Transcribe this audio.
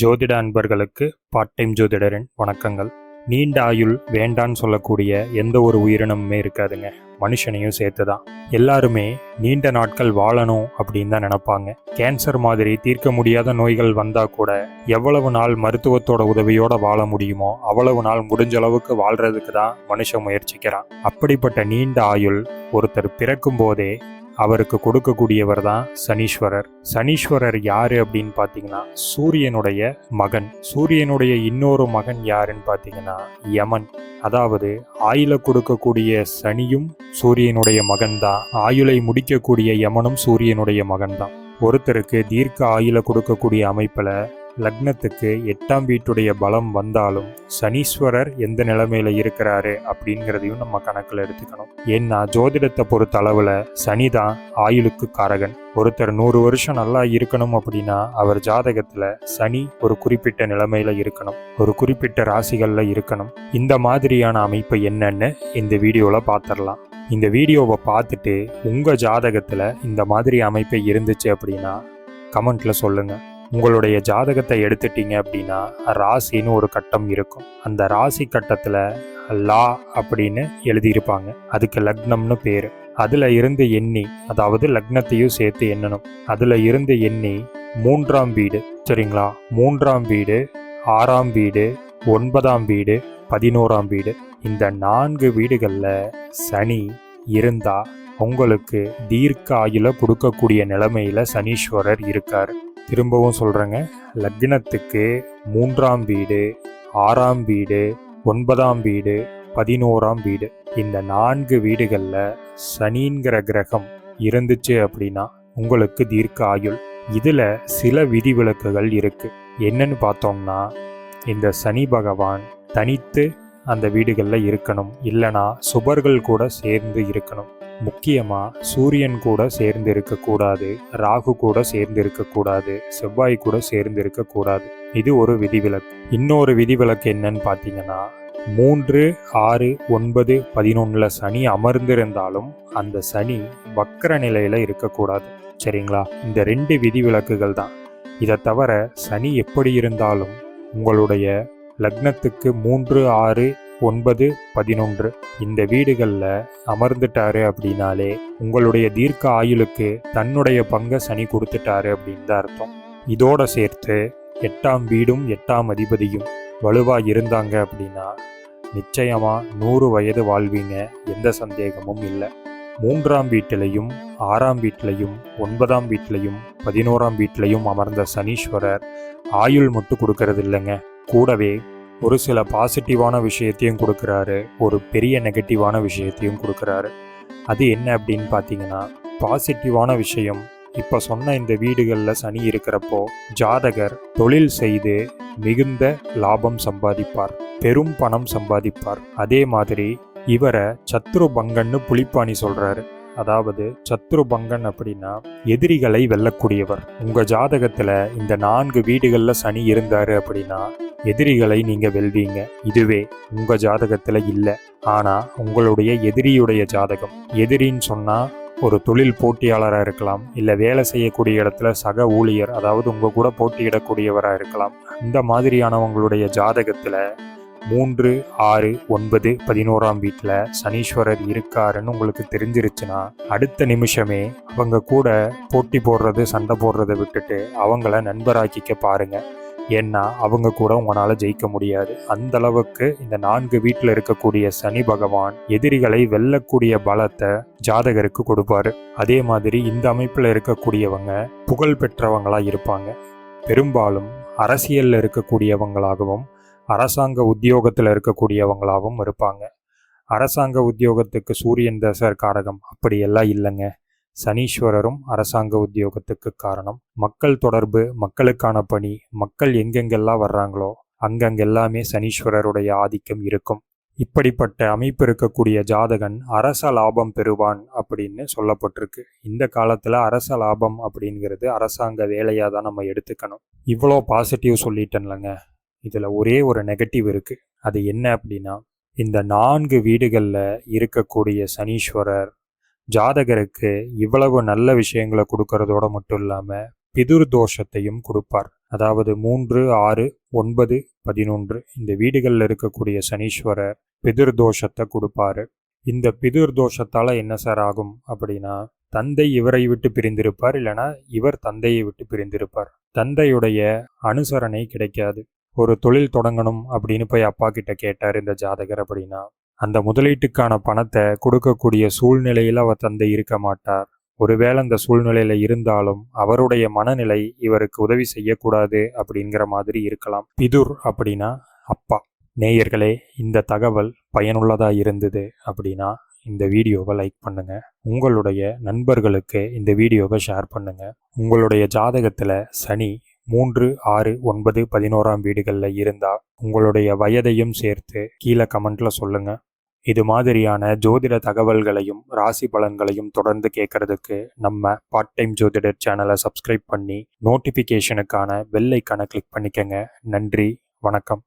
ஜோதிட அன்பர்களுக்கு part time ஜோதிடரின் வணக்கங்கள். நீண்ட ஆயுள் வேண்டான்னு சொல்லக்கூடிய எந்த ஒரு உயிரினமுமே இருக்காதுங்க. மனுஷனையும் சேர்த்து தான் எல்லாருமே நீண்ட நாட்கள் வாழணும் அப்படின்னு தான் நினைப்பாங்க. கேன்சர் மாதிரி தீர்க்க முடியாத நோய்கள் வந்தா கூட எவ்வளவு நாள் மருத்துவத்தோட உதவியோட வாழ முடியுமோ அவ்வளவு நாள் முடிஞ்ச அளவுக்கு வாழ்றதுக்கு தான் மனுஷன் முயற்சிக்கிறான். அப்படிப்பட்ட நீண்ட ஆயுள் ஒருத்தர் பிறக்கும் போதே அவருக்கு கொடுக்கக்கூடியவர் தான் சனீஸ்வரர். சனீஸ்வரர் யாரு அப்படின்னு பார்த்தீங்கன்னா சூரியனுடைய மகன். சூரியனுடைய இன்னொரு மகன் யாருன்னு பார்த்தீங்கன்னா யமன். அதாவது ஆயுளை கொடுக்கக்கூடிய சனியும் சூரியனுடைய மகன்தான். ஆயுளை முடிக்கக்கூடிய யமனும் சூரியனுடைய மகன்தான். ஒருத்தருக்கு தீர்க்க ஆயுளை கொடுக்கக்கூடிய அமைப்பில் லக்னத்துக்கு எட்டாம் வீட்டுடைய பலம் வந்தாலும் சனீஸ்வரர் எந்த நிலைமையில இருக்கிறாரு அப்படிங்கிறதையும் நம்ம கணக்கில் எடுத்துக்கணும். ஏன்னா ஜோதிடத்தை பொறுத்த அளவில் சனி தான் ஆயுளுக்கு காரகன். ஒருத்தர் நூறு வருஷம் நல்லா இருக்கணும் அப்படின்னா அவர் ஜாதகத்துல சனி ஒரு குறிப்பிட்ட நிலைமையில இருக்கணும். ஒரு குறிப்பிட்ட ராசிகள்ல இருக்கணும். இந்த மாதிரியான அமைப்பு என்னன்னு இந்த வீடியோல பார்த்துடலாம் இந்த வீடியோவை பார்த்துட்டு உங்க ஜாதகத்துல இந்த மாதிரி அமைப்பு இருந்துச்சு அப்படின்னா கமெண்ட்ல சொல்லுங்க. உங்களுடைய ஜாதகத்தை எடுத்துட்டீங்க அப்படின்னா ராசின்னு ஒரு கட்டம் இருக்கும். அந்த ராசி கட்டத்தில் லா அப்படின்னு எழுதியிருப்பாங்க. அதுக்கு லக்னம்னு பேர். அதில் இருந்து எண்ணி அதாவது லக்னத்தையும் சேர்த்து எண்ணணும். அதில் இருந்து எண்ணி மூன்றாம் வீடு சரிங்களா? மூன்றாம் வீடு ஆறாம் வீடு ஒன்பதாம் வீடு பதினோராம் வீடு. இந்த நான்கு வீடுகளில் சனி இருந்தால் உங்களுக்கு தீர்க்க ஆயுள கொடுக்கக்கூடிய நிலைமையில சனீஸ்வரர் இருக்கார். திரும்பவும் சொல்கிறேங்க லக்னத்துக்கு மூன்றாம் வீடு ஆறாம் வீடு ஒன்பதாம் வீடு பதினோராம் வீடு. இந்த நான்கு வீடுகளில் சனிங்கிற கிரகம் இருந்துச்சு அப்படின்னா உங்களுக்கு தீர்க்க ஆயுள். இதில் சில விதிவிலக்குகள் இருக்கு. என்னன்னு பார்த்தோம்னா இந்த சனி பகவான் தனித்து அந்த வீடுகளில் இருக்கணும். இல்லைனா சுபர்கள் கூட சேர்ந்து இருக்கணும். முக்கியமாக சூரியன் கூட சேர்ந்து இருக்கக்கூடாது ராகு கூட சேர்ந்து இருக்கக்கூடாது செவ்வாய் கூட சேர்ந்து இருக்கக்கூடாது இது ஒரு விதிவிலக்கு. இன்னொரு விதிவிலக்கு என்னன்னு பார்த்தீங்கன்னா மூன்று ஆறு ஒன்பது பதினொன்றில் சனி அமர்ந்திருந்தாலும் அந்த சனி வக்கர நிலையில் இருக்கக்கூடாது சரிங்களா? இந்த ரெண்டு விதிவிலக்குகள் தான். இதை தவிர சனி எப்படி இருந்தாலும் உங்களுடைய லக்னத்துக்கு மூன்று ஆறு ஒன்பது பதினொன்று. இந்த வீடுகளில் அமர்ந்துட்டாரு அப்படின்னாலே உங்களுடைய தீர்க்க ஆயுளுக்கு தன்னுடைய பங்கை சனி கொடுத்துட்டாரு அப்படின்னு தான் அர்த்தம். இதோட சேர்த்து எட்டாம் வீடும் எட்டாம் அதிபதியும் வலுவாக இருந்தாங்க அப்படின்னா நிச்சயமாக நூறு வயது வாழ்வீங்க எந்த சந்தேகமும் இல்லை. மூன்றாம் வீட்டிலையும் ஆறாம் வீட்டிலையும் ஒன்பதாம் வீட்டிலையும் பதினோராம் வீட்டிலையும் அமர்ந்த சனீஸ்வரர் ஆயுள் மட்டும் கொடுக்கறது இல்லைங்க. கூடவே ஒரு சில பாசிட்டிவான விஷயத்தையும் கொடுக்குறாரு ஒரு பெரிய நெகட்டிவான விஷயத்தையும் கொடுக்குறாரு. அது என்ன அப்படின்னு பார்த்தீங்கன்னா பாசிட்டிவான விஷயம். இப்போ சொன்ன இந்த வீடுகளில் சனி இருக்கிறப்போ ஜாதகர் தொழில் செய்து மிகுந்த லாபம் சம்பாதிப்பார் பெரும் பணம் சம்பாதிப்பார். அதே மாதிரி இவரை சத்ரு பங்கன்னு புலிப்பாணி சொல்கிறாரு அதாவது சத்ரு பங்கன் அப்படின்னா எதிரிகளை வெல்லக்கூடியவர். உங்க ஜாதகத்துல இந்த நான்கு வீடுகள்ல சனி இருந்தாரு அப்படின்னா எதிரிகளை நீங்க வெல்வீங்க. இதுவே உங்க ஜாதகத்துல இல்ல. ஆனா உங்களுடைய எதிரியுடைய ஜாதகம். எதிரின்னு சொன்னா ஒரு தொழில் போட்டியாளராக இருக்கலாம். இல்லை வேலை செய்யக்கூடிய இடத்துல சக ஊழியர் அதாவது உங்கள் கூட போட்டியிடக்கூடியவராக இருக்கலாம். இந்த மாதிரியானவங்களுடைய ஜாதகத்தில் மூன்று ஆறு ஒன்பது பதினோராம் வீட்டில் சனீஸ்வரர் இருக்காருன்னு உங்களுக்கு தெரிஞ்சிருச்சுன்னா அடுத்த நிமிஷமே அவங்க கூட போட்டி போடுறது சண்டை போடுறதை விட்டுட்டு அவங்கள நண்பராக்கிக்க பாருங்கள் ஏன்னா அவங்க கூட உங்களால் ஜெயிக்க முடியாது. அந்த அளவுக்கு இந்த நான்கு வீட்டில் இருக்கக்கூடிய சனி பகவான் எதிரிகளை வெல்லக்கூடிய பலத்தை ஜாதகருக்கு கொடுப்பாரு. அதே மாதிரி இந்த அமைப்பில் இருக்கக்கூடியவங்க புகழ் பெற்றவங்களா இருப்பாங்க. பெரும்பாலும் அரசியலில் இருக்கக்கூடியவங்களாகவும் அரசாங்க உத்தியோகத்தில் இருக்கக்கூடியவங்களாகவும் இருப்பாங்க. அரசாங்க உத்தியோகத்துக்கு சூரியன் தசர் காரகம் அப்படியெல்லாம் இல்லைங்க. சனீஸ்வரரும் அரசாங்க உத்தியோகத்துக்கு காரணம். மக்கள் தொடர்பு மக்களுக்கான பணி மக்கள் எங்கெங்கெல்லாம் வர்றாங்களோ அங்கங்கெல்லாமே சனீஸ்வரருடைய ஆதிக்கம் இருக்கும். இப்படிப்பட்ட அமைப்பு இருக்கக்கூடிய ஜாதகன் அரச லாபம் பெறுவான் அப்படின்னு சொல்லப்பட்டிருக்கு. இந்த காலத்தில் அரச லாபம் அப்படிங்கிறது அரசாங்க வேலையாக தான் நம்ம எடுத்துக்கணும். இவ்வளோ பாசிட்டிவ் சொல்லிட்டேன்லங்க. இதில் ஒரே ஒரு நெகட்டிவ் இருக்குது அது என்ன அப்படின்னா இந்த நான்கு வீடுகளில் இருக்கக்கூடிய சனீஸ்வரர் ஜாதகருக்கு இவ்வளவு நல்ல விஷயங்களை கொடுக்கறதோட மட்டும் இல்லாமல் பிதுர் தோஷத்தையும் கொடுப்பார். அதாவது மூன்று ஆறு ஒன்பது பதினொன்று இந்த வீடுகளில் இருக்கக்கூடிய சனீஸ்வரர் பிதிர் தோஷத்தை கொடுப்பாரு. இந்த பிதிர் தோஷத்தால் என்ன சார் ஆகும் அப்படின்னா தந்தை இவரை விட்டு பிரிந்திருப்பார் இல்லைனா இவர் தந்தையை விட்டு பிரிந்திருப்பார். தந்தையுடைய அனுசரணை கிடைக்காது. ஒரு தொழில் தொடங்கணும் அப்படின்னு போய் அப்பா கிட்ட கேட்டார் இந்த ஜாதகர் அப்படின்னா அந்த முதலீட்டுக்கான பணத்தை கொடுக்கக்கூடிய சூழ்நிலையில் அவர் தந்தை இருக்க மாட்டார். ஒருவேளை அந்த சூழ்நிலையில இருந்தாலும் அவருடைய மனநிலை இவருக்கு உதவி செய்யக்கூடாது அப்படிங்கிற மாதிரி இருக்கலாம். பிதுர் அப்படின்னா அப்பா. நேயர்களே இந்த தகவல் பயனுள்ளதாக இருந்தது அப்படின்னா இந்த வீடியோவை லைக் பண்ணுங்க. உங்களுடைய நண்பர்களுக்கு இந்த வீடியோவை ஷேர் பண்ணுங்க. உங்களுடைய ஜாதகத்தில் சனி மூன்று ஆறு ஒன்பது பதினோராம் வீடுகளில் இருந்தால் உங்களுடைய வயதையும் சேர்த்து கீழே கமெண்ட்ல சொல்லுங்க. இது மாதிரியான ஜோதிட தகவல்களையும் ராசி பலன்களையும் தொடர்ந்து கேட்கறதுக்கு நம்ம பார்ட் டைம் ஜோதிடர் சேனலை சப்ஸ்கிரைப் பண்ணி நோட்டிஃபிகேஷனுக்கான பெல் கிளிக் பண்ணிக்கங்க. நன்றி வணக்கம்.